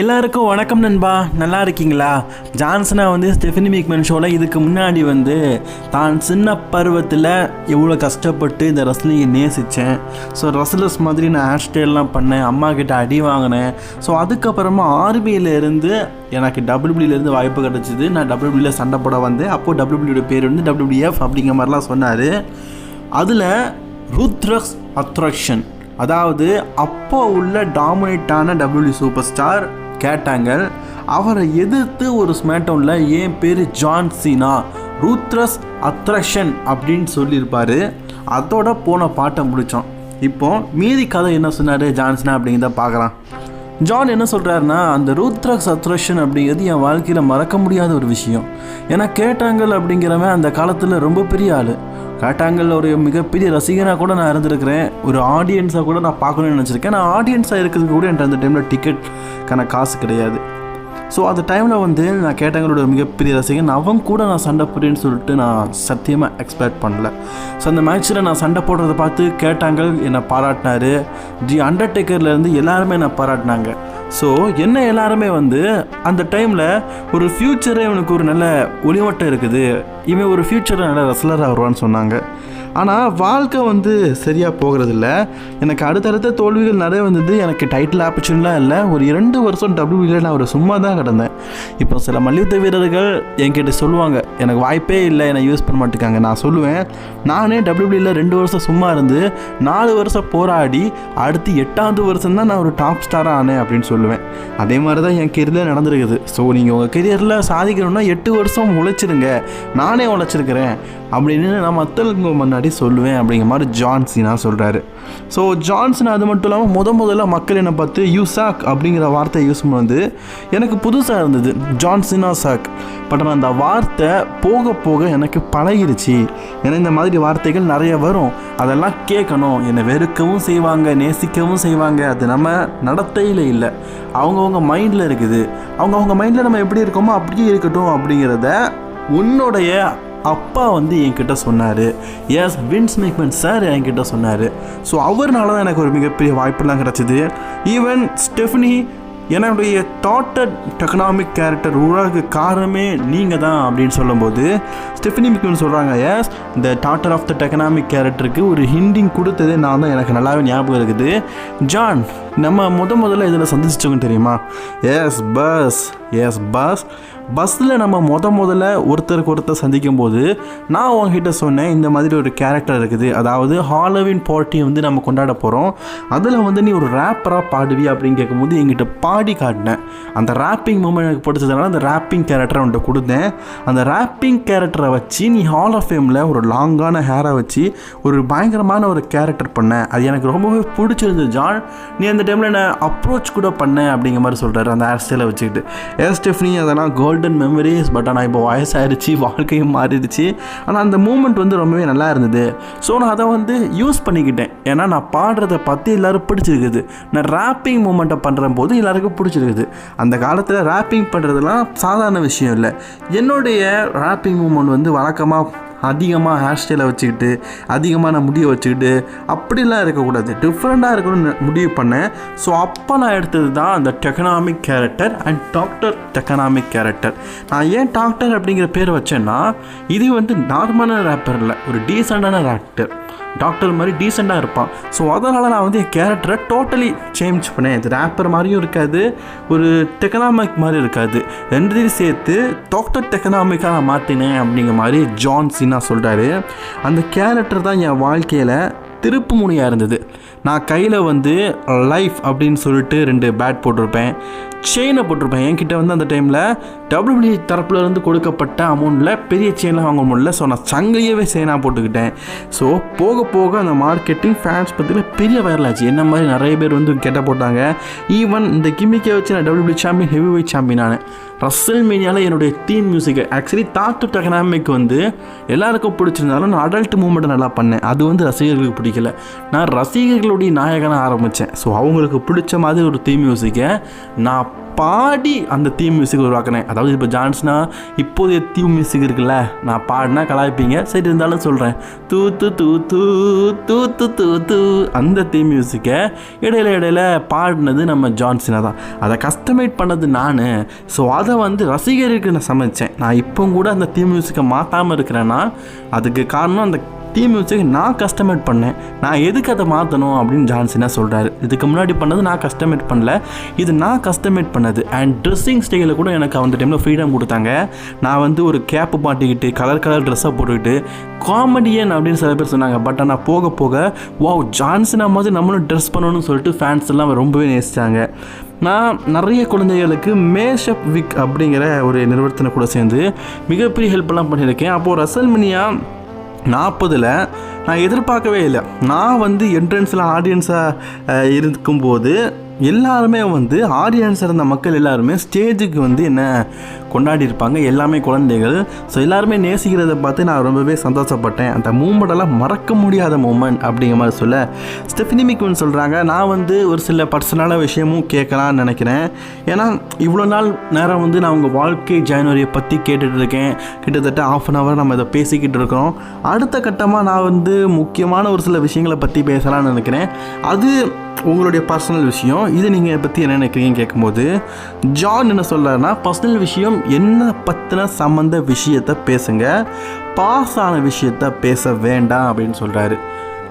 எல்லாருக்கும் வணக்கம் நண்பா. நல்லா இருக்கீங்களா? ஜான்சனா வந்து ஸ்டெஃபினி மீக்மன் ஷோவில் இதுக்கு முன்னாடி வந்து தான் சின்ன பருவத்தில் எவ்வளோ கஷ்டப்பட்டு இந்த ரசலிங்கை நேசித்தேன் ஸோ ரஸ்லர்ஸ் மாதிரி நான் ஹேர் ஸ்டைல்லாம் பண்ணேன். அம்மா கிட்ட அடி வாங்கினேன். ஸோ அதுக்கப்புறமா ஆர்பிஐலேருந்து எனக்கு WWE வாய்ப்பு கிடச்சிது. நான் டபிள்யூபியில் சண்டை போட வந்தேன். அப்போது டபிள்யூபிளியோட பேர் வந்து டபிள்யூபிஎஃப் அப்படிங்கிற மாதிரிலாம் சொன்னார். அதில் ருத்ரக்ஸ் அத்ராக்ஷன். அதாவது அப்போ உள்ள டாமினேட்டான டபிள்யூ சூப்பர் ஸ்டார் கேட்டாங்க அவரை எதிர்த்து ஒரு ஸ்மேட்டவுனில் என் பேர் ஜான் சீனா ரூத்ரஸ் அத்ரஷன் அப்படின்னு சொல்லியிருப்பார். அதோட போன பாட்டை முடித்தோம் இப்போ மீதி கதை என்ன சொன்னார் ஜான்சனா அப்படிங்கிறத பார்க்கலாம். ஜான் என்ன சொல்கிறாருன்னா அந்த ரூத்ரக்ஸ் அத்ரஷன் அப்படிங்கிறது என் வாழ்க்கையில் மறக்க முடியாத ஒரு விஷயம். ஏன்னா கேட்டாங்கல் அப்படிங்கிறவன் அந்த காலத்தில் ரொம்ப பெரிய ஆள். காட்டாங்கல் ஒரு மிகப்பெரிய ரசிகனாக கூட நான் இருந்திருக்கிறேன். ஒரு ஆடியன்ஸாக கூட நான் பார்க்கணும்னு நினச்சிருக்கேன். நான் ஆடியன்ஸாக இருக்கிறதுக்கு கூட என்கிட்ட அந்த டைமில் டிக்கெட்டுக்கான காசு கிடையாது. ஸோ அந்த டைமில் வந்து நான் கேட்டங்களோட மிகப்பெரிய ரசிகன். அவன் கூட நான் சண்டை போடுறேன்னு சொல்லிட்டு நான் சத்தியமாக எக்ஸ்பெக்ட் பண்ணல. ஸோ அந்த மேட்ச்சில் நான் சண்டை போடுறதை பார்த்து கேட்டாங்க என்னை பாராட்டினாரு. தி அண்டர்டேக்கர்லேருந்து எல்லாருமே என்னை பாராட்டினாங்க. ஸோ என்ன எல்லாருமே வந்து அந்த டைமில் ஒரு ஃப்யூச்சரே இவனுக்கு ஒரு நல்ல ஒளிவட்டம் இருக்குது. இவன் ஒரு ஃப்யூச்சரில் நல்ல ரெஸ்லராக வருவான்னு சொன்னாங்க. ஆனால் வாழ்க்கை வந்து சரியாக போகிறதில்ல. எனக்கு அடுத்தடுத்த தோல்விகள் நிறைய வந்தது. எனக்கு டைட்டில் ஆப்பர்ச்சுனிலாம் இல்லை. ஒரு இரண்டு வருஷம் டபிள்யூவில் நான் ஒரு சும்மா தான் கிடந்தேன். இப்போ சில மல்யுத்த வீரர்கள் என்கிட்ட சொல்லுவாங்க எனக்கு வாய்ப்பே இல்லை. என்னை யூஸ் பண்ண மாட்டேங்காங்க நான் சொல்லுவேன் நானே டபிள்யூபியில் ரெண்டு வருஷம் சும்மா இருந்து நாலு வருஷம் போராடி அடுத்து எட்டாவது வருஷம் தான் நான் ஒரு டாப் ஸ்டாராக ஆனேன் அப்படின்னு சொல்லுவேன். அதே மாதிரி தான் என் கெரியரில் நடந்திருக்குது. ஸோ நீங்கள் உங்கள் கெரியரில் சாதிக்கணும்னா எட்டு வருஷம் உழைச்சிருங்க நானே உழைச்சிருக்கிறேன். அப்படின்னு நான் மற்றவங்க முன்னாடி சொல்லுவேன் அப்படிங்கிற மாதிரி ஜான்சினா சொல்கிறாரு ஸோ ஜான்சன் அது மட்டும் இல்லாமல் முத முதல்ல மக்கள் என்னை பார்த்து யூ சாக் அப்படிங்கிற வார்த்தையை யூஸ் பண்ணுவது எனக்கு புதுசாக இருந்தது. ஜான்சினா சாக் பட் ஆனால் அந்த வார்த்தை போக போக எனக்கு பழகிருச்சு. ஏன்னா இந்த மாதிரி வார்த்தைகள் நிறைய வரும். அதெல்லாம் கேட்கணும். என்னை வெறுக்கவும் செய்வாங்க நேசிக்கவும் செய்வாங்க. அது நம்ம நடத்தையில் இல்லை. அவங்கவுங்க மைண்டில் இருக்குது. அவங்கவுங்க மைண்டில் நம்ம எப்படி இருக்கோமோ அப்படியே இருக்கட்டும் அப்படிங்கிறத உன்னுடைய அப்பா வந்து என்கிட்ட சொன்னார். எஸ் வின்ஸ் மேக்மன் சார் என்கிட்ட சொன்னார். ஸோ அவர்னால தான் எனக்கு ஒரு மிகப்பெரிய வாய்ப்பெல்லாம் கிடச்சிது. ஈவன் ஸ்டெஃப்னி என்னுடைய டாட்டர் டெக்கனாமிக் கேரக்டர் உருவாக காரணமே நீங்கள் தான் அப்படின்னு சொல்லும்போது ஸ்டெஃபினி மிக்மன் சொல்கிறாங்க எஸ் இந்த டாட்டர் ஆஃப் த டெக்கனாமிக் கேரக்டருக்கு ஒரு ஹிண்டிங் கொடுத்ததே நான் தான் எனக்கு நல்லாவே ஞாபகம் இருக்குது. ஜான் நம்ம முத முதல்ல இதில் சந்திச்சவங்க தெரியுமா? எஸ் பஸ் எஸ் பஸ் பஸ்ஸில் நம்ம முத முதல்ல ஒருத்தருக்கு ஒருத்தர் சந்திக்கும் போது நான் உங்ககிட்ட சொன்னேன் இந்த மாதிரி ஒரு கேரக்டர் இருக்குது. அதாவது ஹாலோவின் பார்ட்டியை வந்து நம்ம கொண்டாட போகிறோம் அதில் வந்து நீ ஒரு ரேப்பராக பாடுவி அப்படின்னு கேட்கும்போது என்கிட்ட பாடி காட்டினேன் அந்த ரேப்பிங் மூமெண்ட் எனக்கு பிடிச்சதுனால அந்த ரேப்பிங் கேரக்டரை உன்கிட்ட கொடுத்தேன். அந்த ரேப்பிங் கேரக்டரை வச்சு நீ ஹால் ஆஃப் ஃபேமில் ஒரு லாங்கான ஹேரை வச்சு ஒரு பயங்கரமான ஒரு கேரக்டர் பண்ண. அது எனக்கு ரொம்பவே பிடிச்சிருந்தது ஜான். நீ அந்த டைமில் என்ன அப்ரோச் கூட பண்ணேன் அப்படிங்கிற மாதிரி சொல்கிறாரு அந்த ஹேர் ஸ்டைலை வச்சுக்கிட்டு. ஏர் ஸ்டெஃப்னி அதெல்லாம் கோல்டன் மெமரிஸ் பட் ஆனால் இப்போ வயசாயிருச்சு வாழ்க்கையும் மாறிடுச்சு. ஆனால் அந்த மூமெண்ட் வந்து ரொம்பவே நல்லா இருந்தது. ஸோ நான் அதை வந்து யூஸ் பண்ணிக்கிட்டேன். ஏன்னா நான் பாடுறத பற்றி எல்லோரும் பிடிச்சிருக்குது. நான் ரேப்பிங் மூமெண்ட்டை பண்ணுற போது எல்லாருக்கும் பிடிச்சிருக்குது. அந்த காலத்தில் ரேப்பிங் பண்ணுறதுலாம் சாதாரண விஷயம் இல்லை. என்னுடைய ரேப்பிங் மூமெண்ட் வந்து வழக்கமாக அதிகமாக ஹேர் ஸ்டைலை வச்சுக்கிட்டு அதிகமாக நான் முடியை வச்சுக்கிட்டு அப்படிலாம் இருக்கக்கூடாது. டிஃப்ரெண்ட்டாக இருக்கணும்னு முடிவு பண்ணேன் ஸோ அப்போ நான் எடுத்தது தான் அந்த டெக்கனாமிக் கேரக்டர் அண்ட் டாக்டர் டெக்கனாமிக் கேரக்டர் நான் ஏன் டாக்டர் அப்படிங்கிற பேர் வச்சேன்னா இது வந்து நார்மலான ரேப்பர் இல்லை ஒரு டீசெண்டான ரேக்டர் டாக்டர் மாதிரி டீசெண்டாக இருப்பான். ஸோ அதனால் நான் வந்து என் கேரக்டரை டோட்டலி சேஞ்ச் பண்ணேன். இது ரேப்பர் மாதிரியும் இருக்காது ஒரு டெக்கனாமிக் மாதிரி இருக்காது. ரெண்டுத்தையும் சேர்த்து டாக்டர் டெக்கனாமிக்காக நான் மாற்றினேன் அப்படிங்கிற மாதிரி ஜான் சின்னா சொல்கிறாரு அந்த கேரக்டர் தான் என் வாழ்க்கையில் திருப்பு முனையாக இருந்தது. நான் கையில் வந்து லைஃப் அப்படின்னு சொல்லிட்டு ரெண்டு பேட் போட்டிருப்பேன். செயினை போட்டிருப்பேன். என்கிட்ட வந்து அந்த டைமில் டபிள்யூபிள்யூ தரப்புலேருந்து கொடுக்கப்பட்ட அமௌண்ட்டில் பெரிய செயின்லாம் வாங்க முடியல. ஸோ நான் சங்கிலியவே செயினாக போட்டுக்கிட்டேன். ஸோ போக போக அந்த மார்க்கெட்டிங் ஃபேன்ஸ் பற்றியில் பெரிய வைரல் ஆச்சு. என்ன மாதிரி நிறைய பேர் வந்து கெட்ட போட்டாங்க. ஈவன் இந்த கிமிக்கை வச்சு நான் W W champion heavyweight champion Russell மீனியாவில் என்னுடைய தீம் மியூசிக் ஆக்சுவலி தாட்டு டெக்னாமிக் வந்து எல்லாருக்கும் பிடிச்சிருந்தாலும் நான் அடல்ட் மூமெண்ட்டை நல்லா பண்ணேன். அது வந்து ரசிகர்களுக்கு பிடிக்கல. நான் ரசிகர்களுடைய நாயகனாக ஆரம்பித்தேன் ஸோ அவங்களுக்கு பிடிச்ச மாதிரி ஒரு தீம் மியூசிக்கை நான் பாடி அந்த தீம் மியூசிக் உருவாக்கினேன். அதாவது இப்போ ஜான்ஸ்னா இப்போதைய தீம் மியூசிக் இருக்குல்ல நான் பாடினா கலாய்ப்பீங்க. சரி இருந்தாலும் சொல்கிறேன் தூ தூ தூ தூ தூ தூ தூ தூ அந்த தீம் மியூசிக்கை இடையில இடையில பாடினது நம்ம ஜான்சினா தான். அதை கஸ்டமைட் பண்ணது நான். ஸோ அதை வந்து ரசிகருக்கு நான் சமைச்சேன். நான் இப்போ கூட அந்த தீம் மியூசிக்கை மாற்றாமல் இருக்கிறேன்னா அதுக்கு காரணம் அந்த தீம் மியூசிக் நான் கஸ்டமைட் பண்ணேன். நான் எதுக்கு அதை மாற்றணும் அப்படின்னு ஜான்சினா சொல்கிறாரு இதுக்கு முன்னாடி பண்ணது நான் கஸ்டமைட் பண்ணல. இது நான் கஸ்டமைட் பண்ணது. அண்ட் ட்ரெஸ்ஸிங் ஸ்டைலில் கூட எனக்கு அந்த டைமில் ஃப்ரீடம் கொடுத்தாங்க. நான் வந்து ஒரு கேப்பு மாட்டிக்கிட்டு கலர் கலர் ட்ரெஸ்ஸை போட்டுக்கிட்டு காமெடியன் அப்படின்னு சில பேர் சொன்னாங்க. பட் ஆனால் போக போக வாவ் ஜான்சினா மாதிரி நம்மளும் ட்ரெஸ் பண்ணணும்னு சொல்லிட்டு ஃபேன்ஸ் எல்லாம் ரொம்பவே நேசித்தாங்க நான் நிறைய குழந்தைகளுக்கு மேஷப் விக் அப்படிங்கிற ஒரு நிறுவனத்தினை கூட சேர்ந்து மிகப்பெரிய ஹெல்ப்லாம் பண்ணியிருக்கேன். அப்போது ரசல்மினியா நாற்பதில் நான் எதிர்பார்க்கவே இல்லை. நான் வந்து என்ட்ரன்ஸில் ஆடியன்ஸாக இருக்கும்போது எல்லாருமே வந்து ஆடியன்ஸ் இருந்த மக்கள் எல்லாருமே ஸ்டேஜுக்கு வந்து என்ன கொண்டாடி இருப்பாங்க எல்லாமே குழந்தைகள். ஸோ எல்லாருமே நேசிக்கிறத பார்த்து நான் ரொம்பவே சந்தோஷப்பட்டேன். அந்த மூமெண்டெல்லாம் மறக்க முடியாத மூமெண்ட் அப்படிங்கிற மாதிரி சொல்ல. ஸ்டெஃபினி மிக்வன் சொல்கிறாங்க நான் வந்து ஒரு சில பர்சனலான விஷயமும் கேட்கலான்னு நினைக்கிறேன். ஏன்னா இவ்வளோ நாள் நேரம் வந்து நான் உங்கள் வாழ்க்கை ஜனவரியை பற்றி கேட்டுட்டு இருக்கேன். கிட்டத்தட்ட ஆஃப் அன் ஹவர் நம்ம இதை பேசிக்கிட்டு இருக்கோம் அடுத்த கட்டமாக நான் வந்து முக்கியமான ஒரு சில விஷயங்களை பற்றி பேசலாம்னு நினைக்கிறேன். அது உங்களுடைய பர்சனல் விஷயம். இது நீங்கள் பற்றி என்ன நினைக்கிறீங்கன்னு கேட்கும்போது ஜான் என்ன சொல்கிறாருன்னா பர்சனல் விஷயம் என்ன பற்றின சம்மந்த விஷயத்தை பேசுங்க? பாஸ் ஆன விஷயத்த பேச வேண்டாம் அப்படின்னு சொல்கிறாரு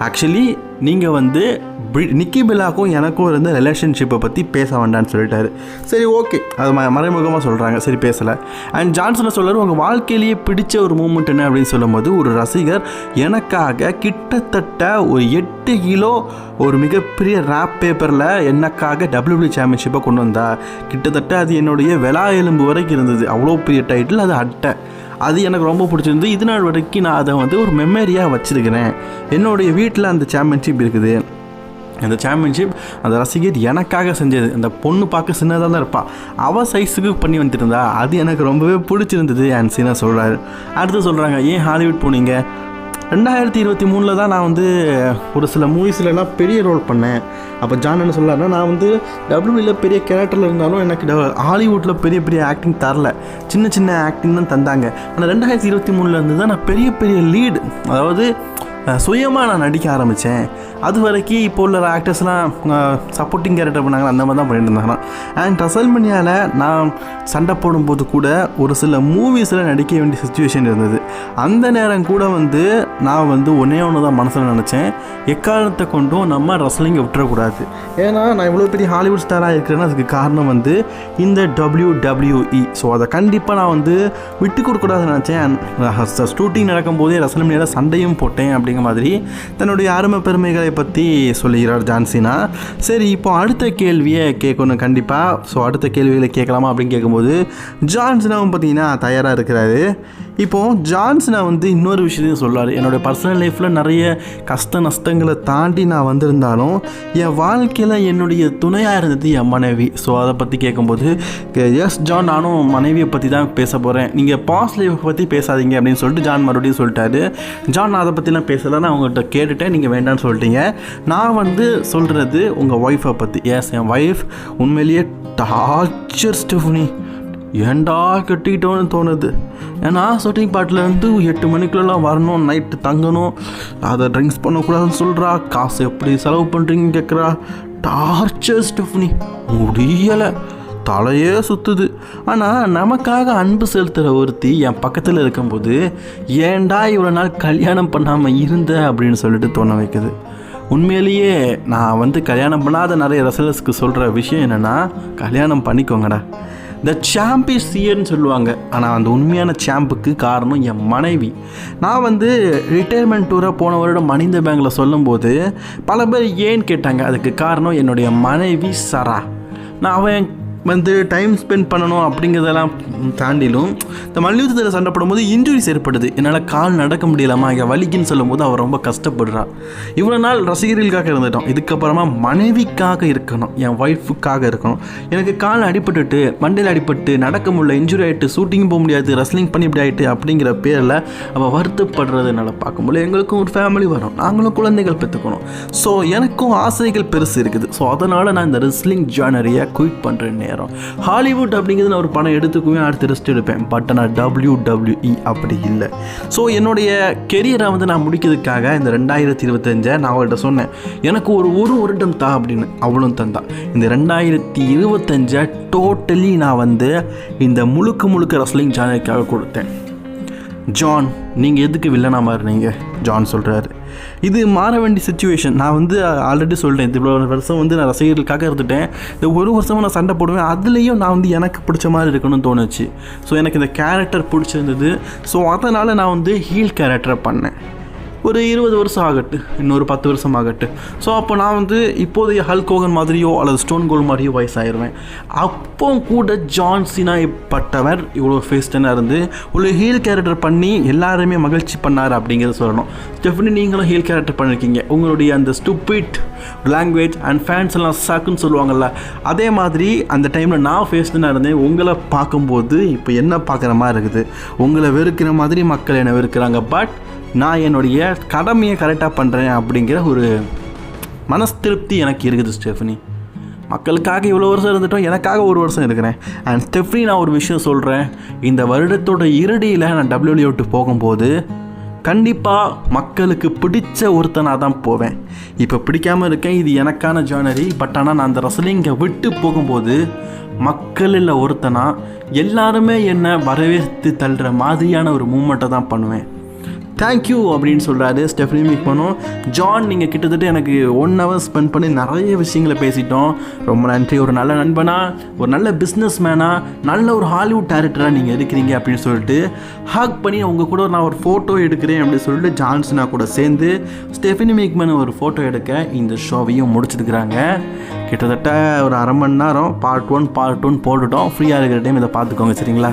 ஆக்சுவலி நீங்கள் வந்து பி- நிக்கி பில்லாக்கும் எனக்கும் இருந்த ரிலேஷன்ஷிப்பை பற்றி பேச வேண்டாம்னு சொல்லிட்டாரு. சரி ஓகே. அது ம மறைமுகமாக சொல்கிறாங்க சரி பேசலை. அண்ட் ஜான்சனை சொல்கிறார் உங்கள் வாழ்க்கையிலேயே பிடிச்ச ஒரு மூமெண்ட் என்ன? அப்படின்னு சொல்லும்போது ஒரு ரசிகர் எனக்காக கிட்டத்தட்ட ஒரு எட்டு கிலோ ஒரு மிகப்பெரிய ரேப் பேப்பரில் எனக்காக டபிள்யூபிள்யூ சாம்பியன்ஷிப்பை கொண்டு வந்தா. கிட்டத்தட்ட அது என்னுடைய விலா எலும்பு வரைக்கும் இருந்தது. அவ்வளோ பெரிய டைட்டில் அது அட்டை. அது எனக்கு ரொம்ப பிடிச்சிருந்து இது நாள் வரைக்கும் நான் அதை வந்து ஒரு மெமரியாக வச்சுருக்கிறேன். என்னுடைய வீட்டில் அந்த சாம்பியன்ஷிப் இருக்குது. அந்த சாம்பியன்ஷிப் அந்த ரசிகர் எனக்காக செஞ்சது. அந்த பொண்ணு பார்க்க சின்னதாக தான் இருப்பாள் அவள் சைஸுக்கு பண்ணி வந்துருந்தா அது எனக்கு ரொம்பவே பிடிச்சிருந்தது அண்ட் சீனா சொல்கிறாரு அடுத்து சொல்கிறாங்க ஏன் ஹாலிவுட் போனீங்க? ரெண்டாயிரத்தி இருபத்தி மூணில் தான் நான் வந்து ஒரு சில மூவிஸ்லலாம் பெரிய ரோல் பண்ணேன். அப்போ ஜான் என்ன சொல்லாருன்னா நான் வந்து டபிள்யூபியில் பெரிய கேரக்டரில் இருந்தாலும் எனக்கு ட- ஹாலிவுட்டில் பெரிய பெரிய ஆக்டிங் தரல. சின்ன சின்ன ஆக்டிங் தான் தந்தாங்க. ஆனால் ரெண்டாயிரத்தி இருபத்தி மூணுலேருந்து தான் நான் பெரிய பெரிய லீடு அதாவது சுயமாக நான் நடிக்க ஆரம்பித்தேன் அது வரைக்கும் இப்போ உள்ள ஆக்டர்ஸ்லாம் சப்போர்ட்டிங் கேரக்டர் பண்ணாங்க அந்த மாதிரி தான் பண்ணிட்டு இருந்தாங்க அண்ட் ரசல்மனியாவில் நான் சண்டை போடும்போது கூட ஒரு சில மூவிஸில் நடிக்க வேண்டிய சுச்சுவேஷன் இருந்தது. அந்த நேரம் கூட வந்து நான் வந்து ஒன்றே ஒன்று தான் மனசில் நினச்சேன். எக்காரணத்தை கொண்டும் நம்ம ரசலிங்கை விட்டுறக்கூடாது. ஏன்னா நான் இவ்வளோ பெரிய ஹாலிவுட் ஸ்டாராக இருக்கிறேன்னா அதுக்கு காரணம் வந்து இந்த டபிள்யூ டபிள்யூஇ ஸோ அதை கண்டிப்பாக நான் வந்து விட்டு கொடுக்கூடாதுன்னு நினச்சேன். ஷூட்டிங் நடக்கும்போதே ரசல்மனியாவில் சண்டையும் போட்டேன் அப்படிங்கிற மாதிரி தன்னுடைய அருமை பெருமைகளை பற்றி சொல்லுகிறார் ஜான்சினா சரி இப்போ அடுத்த கேள்வியை கேட்கணும் கண்டிப்பாக ஸோ அடுத்த கேள்விகளை கேட்கலாமா அப்படின்னு கேட்கும்போது ஜான்சினாவும் பார்த்தீங்கன்னா தயாராக இருக்கிறாரு. இப்போது ஜான்சினா வந்து இன்னொரு விஷயத்தையும் சொல்றாரு. என்னோடய பர்சனல் லைஃப்பில் நிறைய கஷ்ட நஷ்டங்களை தாண்டி நான் வந்திருந்தாலும் என் வாழ்க்கையில் என்னுடைய துணையாக இருந்தது என் மனைவி. ஸோ அதை பற்றி கேட்கும்போது எஸ் ஜான் நானும் மனைவியை பற்றி தான் பேச போகிறேன் நீங்கள் பாஸ் லைஃப்பை பற்றி பேசாதீங்க அப்படின்னு சொல்லிட்டு ஜான் மறுபடியும் சொல்லிட்டாரு. ஜான் நான் அதை பற்றிலாம் பேசலை நான் அவங்ககிட்ட கேட்டுட்டேன் நீங்கள் வேண்டாம்னு சொல்லிட்டீங்க. நான் வந்து சொல்கிறது உங்கள் ஒய்ஃபை பற்றி எஸ் என் ஒய்ஃப் உண்மையிலேயே டார்ச்சர் ஸ்டெஃப்னி ஏன்டா கட்டிக்கிட்டோன்னு தோணுது? ஏன்னா ஷூட்டிங் பாட்டிலேருந்து எட்டு மணிக்குள்ளலாம் வரணும் நைட்டு தங்கணும் அதை ட்ரிங்க்ஸ் பண்ணக்கூடாதுன்னு சொல்கிறா காசு எப்படி செலவு பண்ணுறீங்கன்னு கேட்குறா டார்ச்சர் ஸ்டெஃப்னி முடியலை. தலையே சுற்றுது ஆனால் நமக்காக அன்பு செலுத்துகிற ஒருத்தி என் பக்கத்தில் இருக்கும்போது ஏன்டா இவ்வளோ நாள் கல்யாணம் பண்ணாமல் இருந்த? அப்படின்னு சொல்லிட்டு தோண வைக்குது. உண்மையிலேயே நான் வந்து கல்யாணம் பண்ணாத நிறைய ரசலர்ஸ்க்கு சொல்கிற விஷயம் என்னென்னா கல்யாணம் பண்ணிக்கோங்கடா. த சாம்ப் இஸ் சியர்னு சொல்லுவாங்க. ஆனால் அந்த உண்மையான சாம்புக்கு காரணம் என் மனைவி. நான் வந்து ரிட்டையர்மெண்ட் டூராக போன வருடம் மனித பேங்கில் சொல்லும்போது பல பேர் ஏன்னு கேட்டாங்க. அதுக்கு காரணம் என்னுடைய மனைவி சரா. நான் அவன் வந்து டைம் ஸ்பெண்ட் பண்ணணும் அப்படிங்கிறதெல்லாம் தாண்டிலும் இந்த மல்யுத்தத்தில் சண்டை போடும்போது இன்ஜுரிஸ் ஏற்படுது. என்னால் கால் நடக்க முடியலாமா இங்கே வலிக்குன்னு சொல்லும்போது அவர் ரொம்ப கஷ்டப்படுறா. இவ்வளோ நாள் ரசிகர்களுக்காக இருந்துட்டோம். இதுக்கப்புறமா மனைவிக்காக இருக்கணும் என் ஒய்ஃபுக்காக இருக்கணும். எனக்கு கால் அடிபட்டுட்டு மண்டையில் அடிபட்டு நடக்க முடியல இன்ஜுரி ஆகிட்டு ஷூட்டிங் போக முடியாது ரெஸ்லிங் பண்ணி இப்படி ஆகிட்டு அப்படிங்கிற பேரில் அவள் வருத்தப்படுறது என்னால் பார்க்க முடியல. எங்களுக்கும் ஒரு ஃபேமிலி வரும். நாங்களும் குழந்தைகள் பெற்றுக்கணும். ஸோ எனக்கும் ஆசைகள் பெருசு இருக்குது. ஸோ அதனால் நான் இந்த ரெஸ்லிங் ஜானரியை குயிட் பண்ணுறேன்னு ஆயிரும் ஹாலிவுட் அப்படிங்கிறது நான் ஒரு படம் எடுத்துக்குவேன் அடுத்து ரெஸ்ட் எடுப்பேன். பட் ஆனால் டபிள்யூ டபிள்யூஇ அப்படி இல்லை. ஸோ என்னுடைய கெரியரை வந்து நான் முடிக்கிறதுக்காக இந்த ரெண்டாயிரத்தி இருபத்தஞ்சை நான் அவள்கிட்ட சொன்னேன். எனக்கு ஒரு ஒரு வருடம் தா அப்படின்னு. அவளும் தந்தான் இந்த ரெண்டாயிரத்தி இருபத்தஞ்சை டோட்டலி நான் வந்து இந்த முழுக்க முழுக்க ரஸ்லிங் சேனலுக்காக கொடுத்தேன். ஜான் நீங்கள் எதுக்கு வில்லனா மாறினீங்க? ஜான் சொல்கிறாரு இது மாற வேண்டிய சுச்சுவேஷன் நான் வந்து ஆல்ரெடி சொல்கிறேன் இது இவ்வளோ வருஷம் வந்து நான் ரசிகர்களுக்காக இருந்துட்டேன். இந்த ஒரு வருஷமாக நான் சண்டை போடுவேன். அதுலேயும் நான் வந்து எனக்கு பிடிச்ச மாதிரி இருக்கணும்னு தோணுச்சு. ஸோ எனக்கு இந்த கேரக்டர் பிடிச்சிருந்தது. ஸோ அதனால் நான் வந்து ஹீல் கேரக்டரை பண்ணேன். ஒரு இருபது வருஷம் ஆகட்டு இன்னொரு பத்து வருஷம் ஆகட்டு. ஸோ அப்போ நான் வந்து இப்போதைய ஹல்க் ஹோகன் மாதிரியோ அல்லது ஸ்டோன் கோல் மாதிரியோ வயசாயிடுவேன் அப்போ கூட ஜான் சினா பட்டவர் இவ்வளோ ஃபேஸ்டனாக இருந்து ஒரு ஹீல் கேரக்டர் பண்ணி எல்லாருமே மகிழ்ச்சி பண்ணார் அப்படிங்கிறத சொல்லணும். டெஃபினட் நீங்களும் ஹீல் கேரக்டர் பண்ணியிருக்கீங்க உங்களுடைய அந்த ஸ்டூபிட் லாங்குவேஜ் அண்ட் ஃபேன்ஸ் எல்லாம் சாக்குன்னு சொல்லுவாங்கள்ல அதே மாதிரி அந்த டைமில் நான் ஃபேஸ்டனாக இருந்தேன். உங்களை பார்க்கும்போது இப்போ என்ன பார்க்குற மாதிரி இருக்குது? உங்களை வெறுக்கிற மாதிரி மக்கள் என்னை வெறுக்கிறாங்க. பட் நான் என்னுடைய கடமையை கரெக்டாக பண்ணுறேன் அப்படிங்கிற ஒரு மனஸ்திருப்தி எனக்கு இருக்குது ஸ்டெஃபனி. மக்களுக்காக இவ்வளோ வருஷம் இருந்துட்டோம் எனக்காக ஒரு வருஷம் இருக்கிறேன். அண்ட் ஸ்டெஃப்னி நான் ஒரு விஷயம் சொல்கிறேன் இந்த வருடத்தோட இறுதியில் நான் டபிள்யூ விட்டு போகும்போது கண்டிப்பாக மக்களுக்கு பிடிச்ச ஒருத்தனாக தான் போவேன். இப்போ பிடிக்காமல் இருக்கேன் இது எனக்கான ஜேனரி பட் ஆனால் நான் அந்த ரசலிங்கை விட்டு போகும்போது மக்களில் ஒருத்தனா எல்லாருமே என்னை வரவேற்று தள்ளுற மாதிரியான ஒரு மூமெண்ட்டை தான் பண்ணுவேன். தேங்க்யூ அப்படின்னு சொல்கிறாரு ஸ்டெஃபனி மீட் பண்ணோம் ஜான் நீங்கள் கிட்டத்தட்ட எனக்கு ஒன் ஹவர் ஸ்பெண்ட் பண்ணி நிறைய விஷயங்களை பேசிட்டோம். ரொம்ப நன்றி. ஒரு நல்ல நண்பனா ஒரு நல்ல பிஸ்னஸ் மேனாக நல்ல ஒரு ஹாலிவுட் டேரக்டராக நீங்கள் இருக்கிறீங்க அப்படின்னு சொல்லிட்டு ஹக் பண்ணி உங்கள் கூட நான் ஒரு ஃபோட்டோ எடுக்கிறேன் அப்படின்னு சொல்லிட்டு ஜான்சனா கூட சேர்ந்து ஸ்டெஃபினி மேக்மேன் ஒரு ஃபோட்டோ எடுக்க இந்த ஷோவையும் முடிச்சிருக்கிறாங்க. கிட்டத்தட்ட ஒரு அரை மணி நேரம் பார்ட் ஒன் பார்ட் ஒன் போட்டுட்டோம். ஃப்ரீயாக இருக்கிற டைம் இதை பார்த்துக்கோங்க சரிங்களா?